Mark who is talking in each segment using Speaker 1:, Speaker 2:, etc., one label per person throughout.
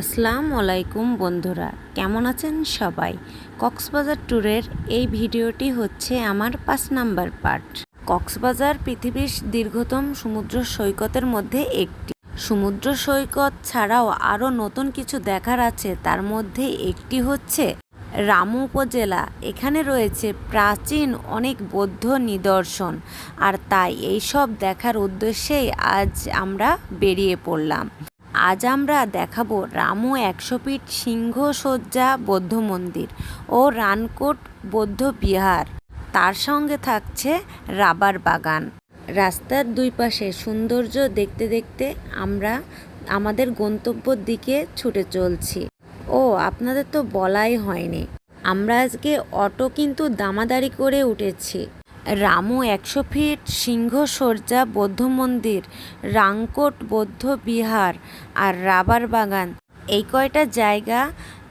Speaker 1: আসসালামু আলাইকুম বন্ধুরা, কেমন আছেন সবাই? কক্সবাজার ট্যুরের এই ভিডিওটি হচ্ছে আমার পাঁচ নাম্বার পার্ট। কক্সবাজার পৃথিবীর দীর্ঘতম সমুদ্র সৈকতের মধ্যে একটি। সমুদ্র সৈকত ছাড়াও আরও নতুন কিছু দেখার আছে, তার মধ্যে একটি হচ্ছে রামু উপজেলা। এখানে রয়েছে প্রাচীন অনেক বৌদ্ধ নিদর্শন, আর তাই এইসব দেখার উদ্দেশ্যেই আজ আমরা বেরিয়ে পড়লাম। আজ আমরা দেখাবো রামু একশো ফিট সিংহসজ্জা বৌদ্ধ মন্দির ও রানকোট বৌদ্ধ বিহার। তার সঙ্গে থাকছে রাবার বাগান। রাস্তার দুই পাশে সৌন্দর্য দেখতে দেখতে আমরা আমাদের গন্তব্যর দিকে ছুটে চলছি। ও, আপনাদের তো বলাই হয়নি। আমরা আজকে অটো কিন্তু দামাদারি করে উঠেছি। রামু একশো ফিট, সিংহসজ্জা, বৌদ্ধ মন্দির, রাংকোট, বৌদ্ধ বিহার আর রাবার বাগান। এই কয়টা জায়গা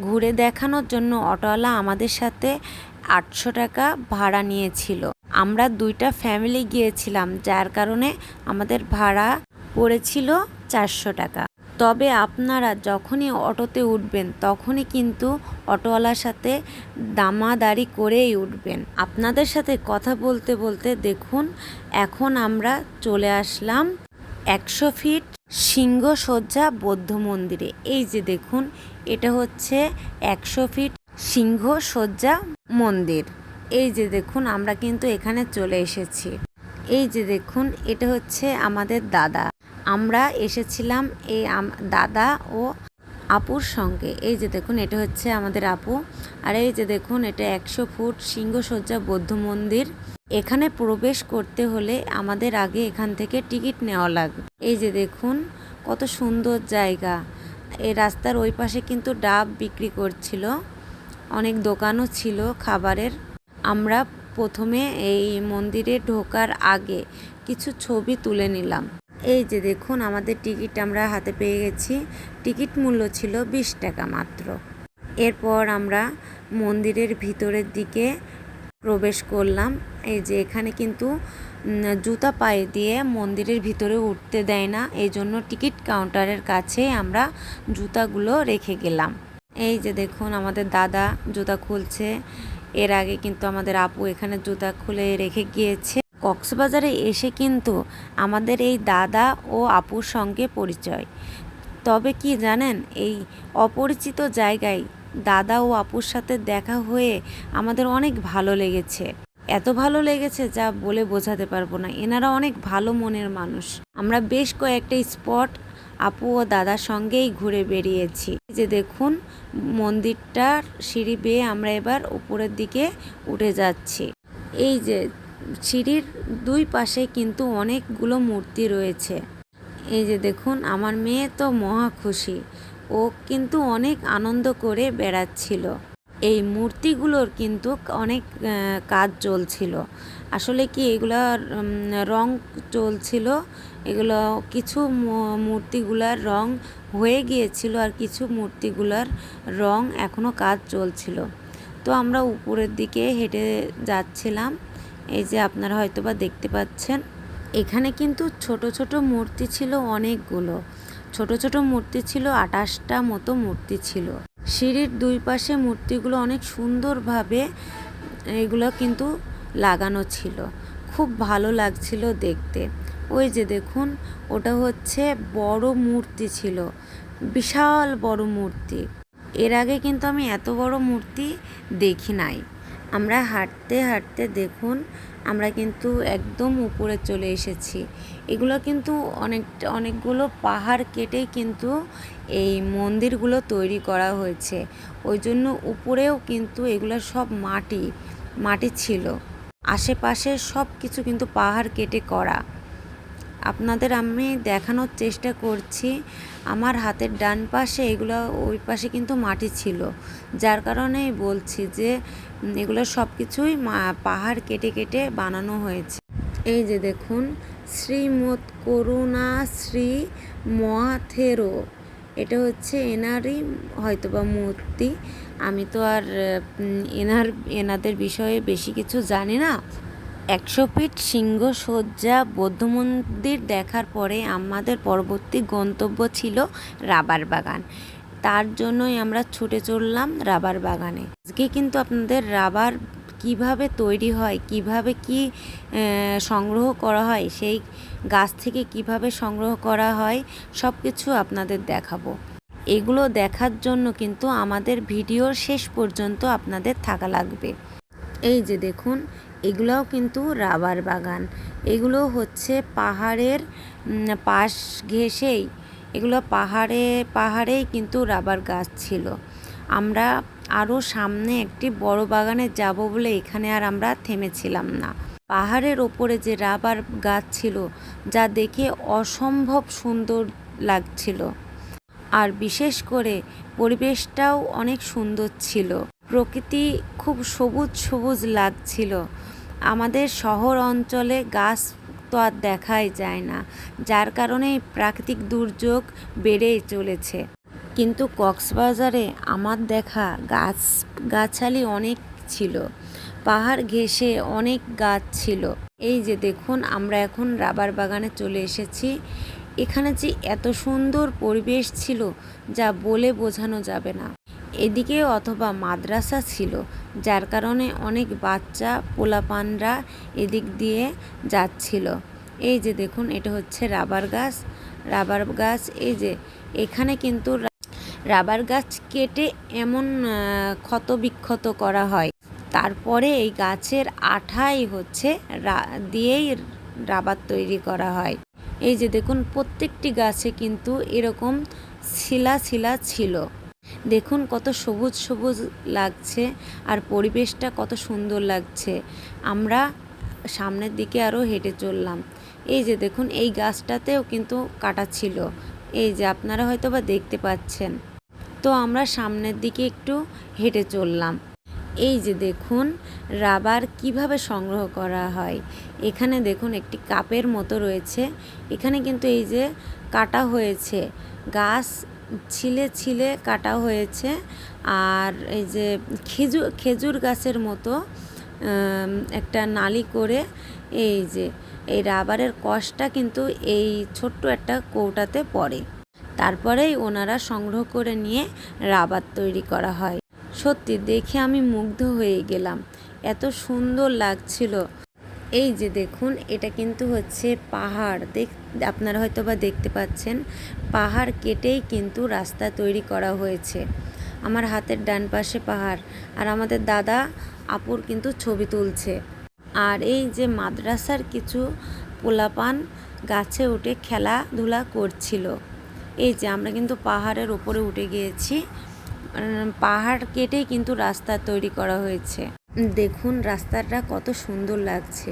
Speaker 1: ঘুরে দেখানোর জন্য অটোওয়ালা আমাদের সাথে আটশো টাকা ভাড়া নিয়েছিল। আমরা দুইটা ফ্যামিলি গিয়েছিলাম, যার কারণে আমাদের ভাড়া পড়েছিল চারশো টাকা। তবে আপনারা যখনই অটোতে উঠবেন, তখনই কিন্তু অটোওয়ালার সাথে দামাদারি করেই উঠবেন। আপনাদের সাথে কথা বলতে বলতে দেখুন, এখন আমরা চলে আসলাম একশো ফিট সিংহসজ্জা বৌদ্ধ মন্দিরে। এই যে দেখুন, এটা হচ্ছে একশো ফিট সিংহসজ্জা মন্দির। এই যে দেখুন, আমরা কিন্তু এখানে চলে এসেছি। এই যে দেখুন, এটা হচ্ছে আমাদের দাদা। আমরা এসেছিলাম এই দাদা ও আপুর সঙ্গে। এই যে দেখুন, এটা হচ্ছে আমাদের আপু। আর এই যে দেখুন, এটা একশো ফুট সিংহসজ্জা বৌদ্ধ মন্দির। এখানে প্রবেশ করতে হলে আমাদের আগে এখান থেকে টিকিট নেওয়া লাগবে এই যে দেখুন, কত সুন্দর জায়গা। এই রাস্তার ওই পাশে কিন্তু ডাব বিক্রি করছিল। অনেক দোকানও ছিল খাবারের। আমরা প্রথমে এই মন্দিরে ঢোকার আগে কিছু ছবি তুলে নিলাম। এই যে দেখুন, আমাদের টিকিট আমরা হাতে পেয়ে গেছি। টিকিট মূল্য ছিল বিশ টাকা মাত্র। এরপর আমরা মন্দিরের ভিতরের দিকে প্রবেশ করলাম। এই যে এখানে কিন্তু জুতা পায়ে দিয়ে মন্দিরের ভিতরে উঠতে দেয় না। এই জন্য টিকিট কাউন্টারের কাছে আমরা জুতাগুলো রেখে গেলাম। এই যে দেখুন, আমাদের দাদা জুতা খুলছে। এর আগে কিন্তু আমাদের আপু এখানে জুতা খুলে রেখে গিয়েছে। কক্সবাজারে এসে কিন্তু আমাদের এই দাদা ও আপুর সঙ্গে পরিচয়। তবে কি জানেন, এই অপরিচিত জায়গায় দাদা ও আপুর সাথে দেখা হয়ে আমাদের অনেক ভালো লেগেছে। এত ভালো লেগেছে যা বলে বোঝাতে পারব না। এনারা অনেক ভালো মনের মানুষ। আমরা বেশ কয়েকটা স্পট আপু ও দাদার সঙ্গেই ঘুরে বেরিয়েছি যে দেখুন, মন্দিরটার সিঁড়ি বেয়ে আমরা এবার উপরের দিকে উঠে যাচ্ছি। এই যে সিঁড়ির দুই পাশে কিন্তু অনেকগুলো মূর্তি রয়েছে। এই যে দেখুন, আমার মেয়ে তো মহা খুশি। ও কিন্তু অনেক আনন্দ করে বেড়াচ্ছিল। এই মূর্তিগুলোর কিন্তু অনেক কাজ চলছিল। আসলে কি এগুলার রং চলছিল? এগুলো কিছু মূর্তিগুলার রং হয়ে গিয়েছিল আর কিছু মূর্তিগুলার রং এখনও কাজ চলছিল। তো আমরা উপরের দিকে হেঁটে যাচ্ছিলাম। এই যে আপনারা হয়তো বা দেখতে পাচ্ছেন, এখানে কিন্তু ছোট ছোট মূর্তি ছিল অনেকগুলো। ছোট ছোট মূর্তি ছিল আটাশটা মতো মূর্তি ছিল। সিঁড়ির দুই পাশে মূর্তিগুলো অনেক সুন্দরভাবে এগুলো কিন্তু লাগানো ছিল। খুব ভালো লাগছিল দেখতে। ওই যে দেখুন, ওটা হচ্ছে বড় মূর্তি ছিল। বিশাল বড় মূর্তি। এর আগে কিন্তু আমি এত বড় মূর্তি দেখি নাই। আমরা হাঁটতে হাঁটতে দেখুন, আমরা কিন্তু একদম উপরে চলে এসেছি। এগুলো কিন্তু অনেক, অনেকগুলো পাহাড় কেটেই কিন্তু এই মন্দিরগুলো তৈরি করা হয়েছে। ওই জন্য উপরেও কিন্তু এগুলো সব মাটি মাটি ছিল। আশেপাশে সব কিছু কিন্তু পাহাড় কেটে করা। আপনাদের আমি দেখানোর চেষ্টা করছি। আমার হাতের ডান পাশে এগুলো, ওই পাশে কিন্তু মাটি ছিল। যার কারণে বলছি যে, এগুলো সব কিছুই পাহাড় কেটে কেটে বানানো হয়েছে। এই যে দেখুন, শ্রীমৎ করুণা শ্রী মহাথেরো। এটা হচ্ছে এনারই হয়তো বা মূর্তি। আমি তো আর এনার, এনাদের বিষয়ে বেশি কিছু জানি না। একশো ফিট সিংহসজ্জা বৌদ্ধ মন্দির দেখার পরে আমাদের পরবর্তী গন্তব্য ছিল রাবার বাগান। তার জন্যই আমরা ছুটে চললাম রাবার বাগানে। আজকে কিন্তু আপনাদের রাবার কীভাবে তৈরি হয়, কীভাবে কি সংগ্রহ করা হয়, সেই গাছ থেকে কীভাবে সংগ্রহ করা হয় সব কিছু আপনাদের দেখাবো। এগুলো দেখার জন্য কিন্তু আমাদের ভিডিওর শেষ পর্যন্ত আপনাদের থাকা লাগবে। এই যে দেখুন এগুলোও কিন্তু রাবার বাগান। এগুলো হচ্ছে পাহাড়ের পাশ ঘেঁষেই, এগুলো পাহাড়ে, পাহাড়েই কিন্তু রাবার গাছ ছিল। আমরা আরও সামনে একটি বড় বাগানে যাব বলে এখানে আর আমরা থেমেছিলাম না। পাহাড়ের ওপরে যে রাবার গাছ ছিল, যা দেখে অসম্ভব সুন্দর লাগছিল। আর বিশেষ করে পরিবেশটাও অনেক সুন্দর ছিল। প্রকৃতি খুব সবুজ সবুজ লাগছিল। আমাদের শহর অঞ্চলে গাছ তো আর দেখাই যায় না, যার কারণে প্রাকৃতিক দুর্যোগ বেড়েই চলেছে। কিন্তু কক্সবাজারে আমার দেখা গাছ, গাছালি অনেক ছিল, পাহাড় ঘেঁষে অনেক গাছ ছিল। এই যে দেখুন, আমরা এখন রাবার বাগানে চলে এসেছি। এখানে যে এত সুন্দর পরিবেশ ছিল, যা বলে বোঝানো যাবে না। এদিকে অথবা মাদ্রাসা ছিল, যার কারণে অনেক বাচ্চা পোলাপানরা এদিক দিয়ে যাচ্ছিল। এই যে দেখুন, এটা হচ্ছে রাবার গাছ। রাবার গাছ, এই যে এখানে কিন্তু রাবার গাছ কেটে এমন ক্ষত বিক্ষত করা হয়। তারপরে এই গাছের আঠাই হচ্ছে দিয়েই রাবার তৈরি করা হয়। এই যে দেখুন, প্রত্যেকটি গাছে কিন্তু এরকম শিলা শিলা ছিল। দেখুন কত সবুজ সবুজ লাগছে আর পরিবেশটা কত সুন্দর লাগছে। আমরা সামনের দিকে আরও হেঁটে চললাম। এই যে দেখুন, এই গাছটাতেও কিন্তু কাটা ছিল। এই যে আপনারা হয়তো বা দেখতে পাচ্ছেন। তো আমরা সামনের দিকে একটু হেঁটে চললাম। এই যে দেখুন, রাবার কীভাবে সংগ্রহ করা হয়। এখানে দেখুন, একটি কাপের মতো রয়েছে। এখানে কিন্তু এই যে কাটা হয়েছে। গাছ ছিলে ছিলে কাটা হয়েছে। আর এই যে খেজুর খেজুর গাছের মতো একটা নালি করে এই যে এই রাবারের কষটা কিন্তু এই ছোট্ট একটা কৌটাতে পড়ে। তারপরেই ওনারা সংগ্রহ করে নিয়ে রাবার তৈরি করা হয়। সত্যি দেখে আমি মুগ্ধ হয়ে গেলাম। এত সুন্দর লাগছিল। এই যে দেখুন, এটা কিন্তু হচ্ছে পাহাড়। দেখ, আপনারা হয়তো বা দেখতে পাচ্ছেন, পাহাড় কেটেই কিন্তু রাস্তা তৈরি করা হয়েছে। আমার হাতের ডান পাশে পাহাড়, আর আমাদের দাদা আপুর কিন্তু ছবি তুলছে। আর এই যে মাদ্রাসার কিছু পোলাপান গাছে উঠে খেলাধুলা করছিল। এই যে আমরা কিন্তু পাহাড়ের ওপরে উঠে গিয়েছি। পাহাড় কেটেই কিন্তু রাস্তা তৈরি করা হয়েছে। দেখুন, রাস্তাটা কত সুন্দর লাগছে।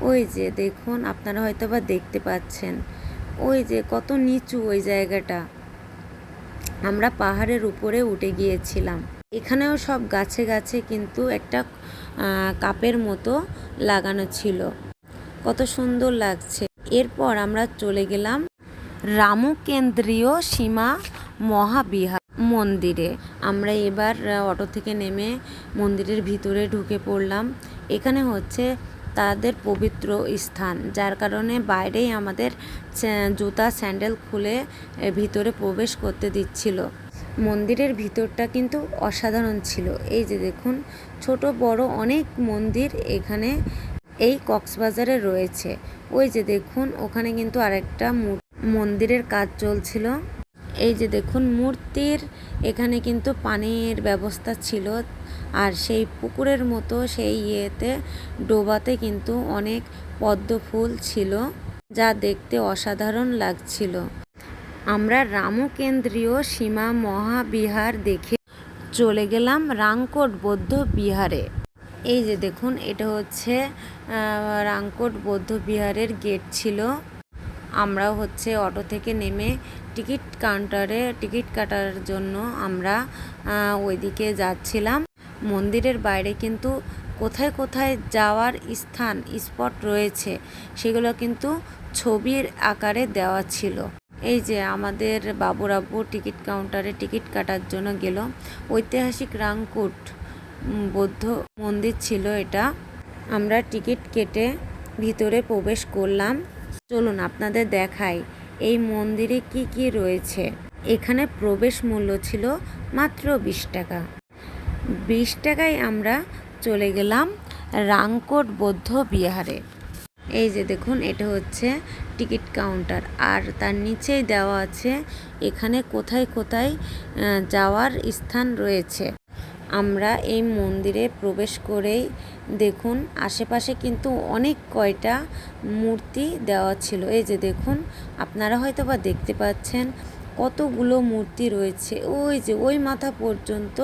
Speaker 1: ওই যে দেখুন, আপনারা হয়তো বা দেখতে পাচ্ছেন। ওই যে কত নিচু ওই জায়গাটা। আমরা পাহাড়ের উপরে উঠে গিয়েছিলাম। এখানেও সব গাছে গাছে কিন্তু একটা কাপের মতো লাগানো ছিল। কত সুন্দর লাগছে। এরপর আমরা চলে গেলাম রামু কেন্দ্রীয় সীমা মহাবিহার। মন্দিরে। আমরা এবার অটো থেকে নেমে মন্দিরের ভিতরে ঢুকে পড়লাম। এখানে হচ্ছে তাদের পবিত্র স্থান, যার কারণে বাইরেই আমাদের জুতা, স্যান্ডেল খুলে ভিতরে প্রবেশ করতে দিচ্ছিল। মন্দিরের ভিতরটা কিন্তু অসাধারণ ছিল। এই যে দেখুন, ছোট, বড় অনেক মন্দির এখানে এই কক্সবাজারে রয়েছে। ওই যে দেখুন, ওখানে কিন্তু আরেকটা মন্দিরের কাজ চলছিল। এই যে দেখুন, মূর্তির এখানে কিন্তু পানির ব্যবস্থা ছিল আর সেই পুকুরের মতো সেই ইয়েতে, ডোবাতে কিন্তু অনেক পদ্ম ফুল ছিল যা দেখতে অসাধারণ লাগছিল। আমরা রামকেন্দ্রীয় সীমা মহাবিহার দেখে চলে গেলাম রাংকোট বৌদ্ধ বিহারে। এই যে দেখুন, এটা হচ্ছে রাংকোট বৌদ্ধ বিহারের গেট ছিল। আমরা হচ্ছে অটো থেকে নেমে টিকিট কাউন্টারে টিকিট কাটার জন্য আমরা ওইদিকে যাচ্ছিলাম। মন্দিরের বাইরে কিন্তু কোথায় কোথায় যাওয়ার স্থান, স্পট রয়েছে, সেগুলো কিন্তু ছবির আকারে দেওয়া ছিল। এই যে আমাদের বাবুরাব্বু টিকিট কাউন্টারে টিকিট কাটার জন্য গেল। ঐতিহাসিক রাংকুট বৌদ্ধ মন্দির ছিল এটা। আমরা টিকিট কেটে ভিতরে প্রবেশ করলাম। চলুন আপনাদের দেখাই। এই মন্দিরে কি কি রয়েছে? এখানে প্রবেশ মূল্য ছিল মাত্র বিশ টাকা। বিশ টাকায় আমরা চলে গেলাম রাংকোট বৌদ্ধ বিহারে। এই যে দেখুন, এটা হচ্ছে টিকিট কাউন্টার। আর তার নিচেই দেওয়া আছে, এখানে কোথায় কোথায় যাওয়ার স্থান রয়েছে। আমরা এই মন্দিরে প্রবেশ করেই দেখুন, আশেপাশে কিন্তু অনেক কয়টা মূর্তি দেওয়া ছিল। এই যে দেখুন, আপনারা হয়তো বা দেখতে পাচ্ছেন কতগুলো মূর্তি রয়েছে। ওই যে, ওই মাথা পর্যন্ত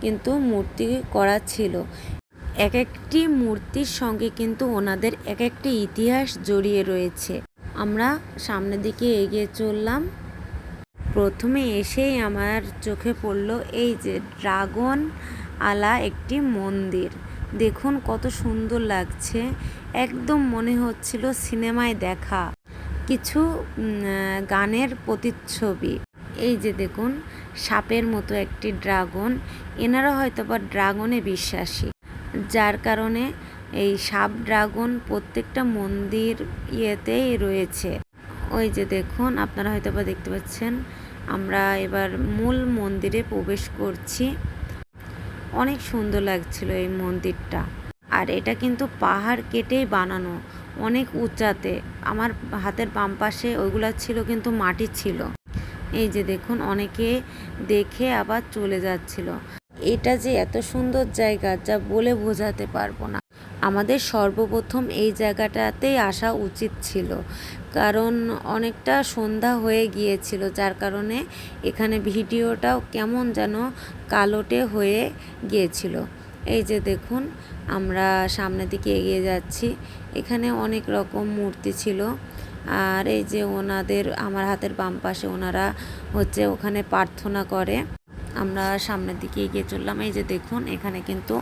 Speaker 1: কিন্তু মূর্তি করা ছিল। এক একটি মূর্তির সঙ্গে কিন্তু ওনাদের এক একটি ইতিহাস জড়িয়ে রয়েছে। আমরা সামনের দিকে এগিয়ে চললাম। প্রথমে এসেই আমার চোখে পড়ল এই যে ড্রাগন আলা একটি মন্দির। দেখুন কত সুন্দর লাগছে। একদম মনে হচ্ছিল সিনেমায় দেখা। কিছু গানের প্রতিচ্ছবি। এই যে দেখুন, সাপের মতো একটি ড্রাগন। এনারা হয়তো বা ড্রাগনে বিশ্বাসী। যার কারণে এই সাপ ড্রাগন প্রত্যেকটা মন্দির ইয়েতেই রয়েছে। ওই যে দেখুন, আপনারা হয়তো বা দেখতে পাচ্ছেন আমরা এবার মূল মন্দিরে প্রবেশ করছি। অনেক সুন্দর লাগছিল এই মন্দিরটা। আর এটা কিন্তু পাহাড় কেটেই বানানো, অনেক উঁচাতে। আমার হাতের বাম পাশে ওইগুলো ছিল, কিন্তু মাটি ছিল। এই যে দেখুন, অনেকে দেখে আবার চলে যাচ্ছিল। এটা যে এত সুন্দর জায়গা যা বলে বোঝাতে পারব না। আমাদের সর্বপ্রথম এই জায়গাটাতেই আসা উচিত ছিল। কারণ অনেকটা সন্ধ্যা হয়ে গিয়েছিল, যার কারণে এখানে ভিডিওটাও কেমন যেন কালোটে হয়ে গিয়েছিল। এই যে দেখুন, আমরা সামনের দিকে এগিয়ে যাচ্ছি। এখানে অনেক রকম মূর্তি ছিল। আর এই যে ওনাদের, আমার হাতের বাম পাশে ওনারা হচ্ছে ওখানে প্রার্থনা করে। আমরা সামনের দিকে এগিয়ে চললাম। এই যে দেখুন, এখানে কিন্তু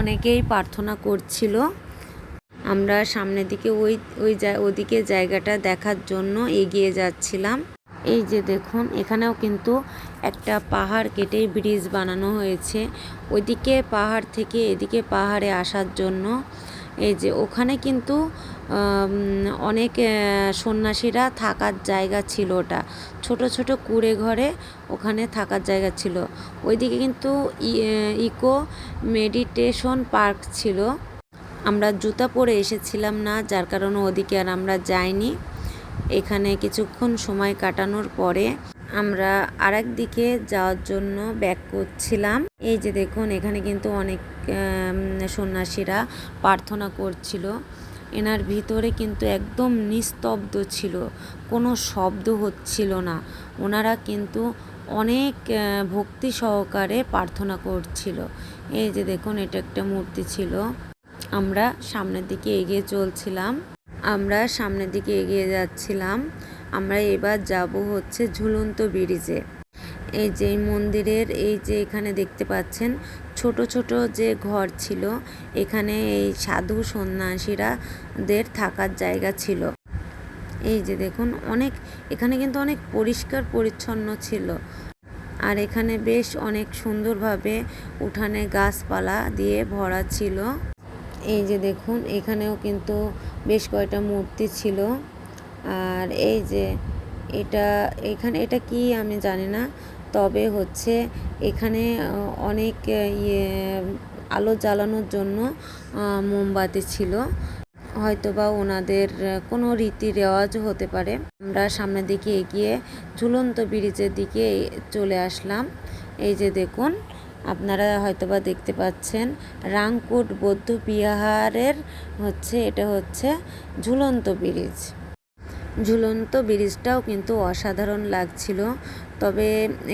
Speaker 1: অনেকেই প্রার্থনা করছিল। আমরা সামনের দিকে ওই ওই ওদিকে জায়গাটা দেখার জন্য এগিয়ে যাচ্ছিলাম। এই যে দেখুন, এখানেও কিন্তু একটা পাহাড় কেটে ব্রিজ বানানো হয়েছে। ওইদিকে পাহাড় থেকে এদিকে পাহাড়ে আসার জন্য এই যে ওখানে কিন্তু অনেক সন্ন্যাসীরা থাকার জায়গা ছিল ওটা। ছোট ছোট কুড়ে ঘরে ওখানে থাকার জায়গা ছিল। ওইদিকে কিন্তু ইকো মেডিটেশন পার্ক ছিল। আমরা জুতা পরে এসেছিলাম না, যার কারণে ওদিকে আর আমরা যাইনি। এখানে কিছুক্ষণ সময় কাটানোর পরে আমরা আরেক দিকে যাওয়ার জন্য ব্যাক করছিলাম। এই যে দেখুন, এখানে কিন্তু অনেক সন্ন্যাসীরা প্রার্থনা করছিল। এনার ভিতরে কিন্তু একদম নিস্তব্ধ ছিল, কোনো শব্দ হচ্ছিল না। ওনারা কিন্তু অনেক ভক্তি সহকারে প্রার্থনা করছিল। এই যে দেখুন, এটা একটা মূর্তি ছিল। আমরা সামনের দিকে এগিয়ে চলছিলাম। আমরা সামনের দিকে এগিয়ে যাচ্ছিলাম। আমরা এবার যাব হচ্ছে ঝুলন্ত ব্রিজে। এই যে মন্দিরের, এই যে এখানে দেখতে পাচ্ছেন, ছোট ছোট যে ঘর ছিল, এখানে এই সাধু সন্ন্যাসীরা দের থাকার জায়গা ছিল। এই যে দেখুন, অনেক, এখানে কিন্তু অনেক পরিষ্কার পরিচ্ছন্ন ছিল। আর এখানে বেশ অনেক সুন্দরভাবে উঠানে গাছপালা দিয়ে ভরা ছিল। এই যে দেখুন, এখানেও কিন্তু বেশ কয়টা মূর্তি ছিল। আর এই যে এটা, এখানে এটা কি আমি জানি না, তবে হচ্ছে এখানে অনেক ইয়ে আলো জ্বালানোর জন্য মোমবাতি ছিল। হয়তো বা ওনাদের কোনো রীতি রেওয়াজ হতে পারে। আমরা সামনের দিকে এগিয়ে ঝুলন্ত ব্রিজের দিকে চলে আসলাম। এই যে দেখুন, আপনারা হয়তোবা দেখতে পাচ্ছেন, রাংকুট বৌদ্ধ বিহারের হচ্ছে, এটা হচ্ছে ঝুলন্ত ব্রিজ। ঝুলন্ত ব্রিজটাও কিন্তু অসাধারণ লাগছিল। তবে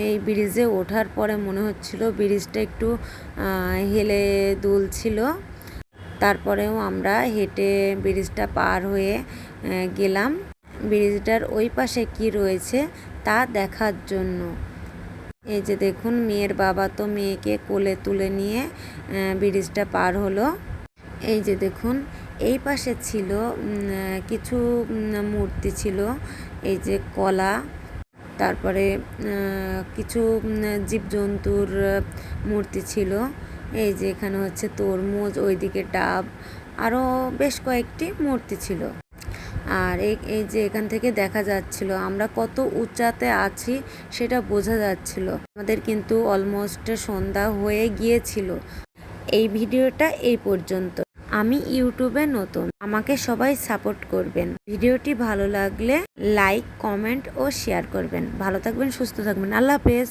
Speaker 1: এই ব্রিজে ওঠার পরে মনে হচ্ছিল ব্রিজটা একটু হেলে দুলছিল। তারপরেও আমরা হেঁটে ব্রিজটা পার হয়ে গেলাম। ব্রিজটার ওই পাশে কি রয়েছে তা দেখার জন্য। এই যে দেখুন, মেয়ের বাবা তো মেয়েকে কোলে তুলে নিয়ে ব্রিজটা পার হলো। এই যে দেখুন এই পাশে ছিল কিছু মূর্তি ছিল, এই যে কলা, তারপরে কিছু জীবজন্তুর মূর্তি ছিল, এই যে এখানে হচ্ছে তরমুজ, ওইদিকে ডাব আরও বেশ কয়েকটি মূর্তি ছিল। আর এই যে এখান থেকে দেখা যাচ্ছিল, আমরা কত উঁচাতে আছি সেটা বোঝা যাচ্ছিল। আমাদের কিন্তু অলমোস্ট সন্ধ্যা হয়ে গিয়েছিল। এই ভিডিওটা এই পর্যন্ত। আমি ইউটিউবে নতুন। আমাকে সবাই সাপোর্ট করবেন। ভিডিওটি ভালো লাগলে লাইক, কমেন্ট ও শেয়ার করবেন। ভালো থাকবেন, সুস্থ থাকবেন। আল্লাহ হাফেজ।